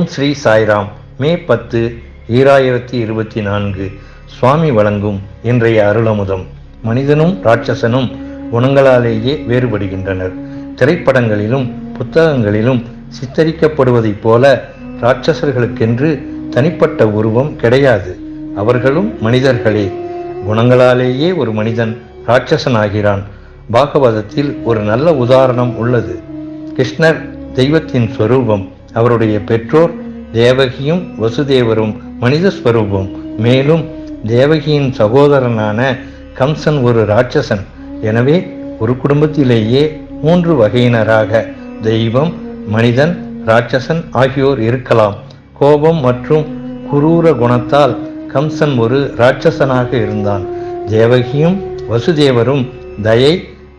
ஓம் ஸ்ரீ சாய்ராம். மே பத்து ஈராயிரத்தி இருபத்தி நான்கு. சுவாமி வழங்கும் இன்றைய அருளமுதம். மனிதனும் ராட்சசனும் குணங்களாலேயே வேறுபடுகின்றனர். திரைப்படங்களிலும் புத்தகங்களிலும் சித்தரிக்கப்படுவதைப் போல ராட்சசர்களுக்கென்று தனிப்பட்ட உருவம் கிடையாது. அவர்களும் மனிதர்களே. குணங்களாலேயே ஒரு மனிதன் ராட்சசனாகிறான். பாகவதத்தில் ஒரு நல்ல உதாரணம் உள்ளது. கிருஷ்ணர் தெய்வத்தின் ஸ்வரூபம் அவருடைய பெற்றோர் தேவகியும் வசுதேவரும் மனித ஸ்வரூபம். மேலும் தேவகியின் சகோதரனான கம்சன் ஒரு ராட்சசன். எனவே ஒரு குடும்பத்திலேயே மூன்று வகையினராக தெய்வம் மனிதன் ராட்சசன் ஆகியோர் இருக்கலாம். கோபம் மற்றும் குரூர குணத்தால் கம்சன் ஒரு ராட்சசனாக இருந்தான். தேவகியும் வசுதேவரும் தயை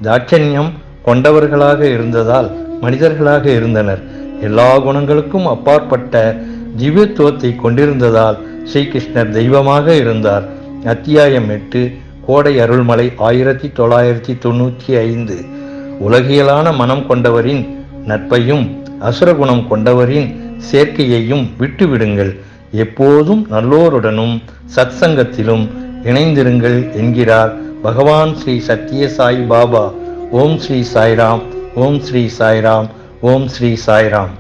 தாட்சண்யம் கொண்டவர்களாக இருந்ததால் மனிதர்களாக இருந்தனர். எல்லா குணங்களுக்கும் அப்பாற்பட்ட திவ்யத்துவத்தை கொண்டிருந்ததால் ஸ்ரீகிருஷ்ணர் தெய்வமாக இருந்தார். அத்தியாயம் எட்டு கோடை அருள்மலை ஆயிரத்தி தொள்ளாயிரத்தி தொண்ணூற்றி ஐந்து. உலகியலான மனம் கொண்டவரின் நட்பையும் அசுரகுணம் கொண்டவரின் சேர்க்கையையும் விட்டுவிடுங்கள். எப்போதும் நல்லோருடனும் சத்சங்கத்திலும் இணைந்திருங்கள் என்கிறார் பகவான் ஸ்ரீ சத்ய சாய் பாபா. ஓம் ஸ்ரீ சாய்ராம் ஓம் ஸ்ரீ சாய்ராம். ஓம் ஸ்ரீ சாய்ராம்.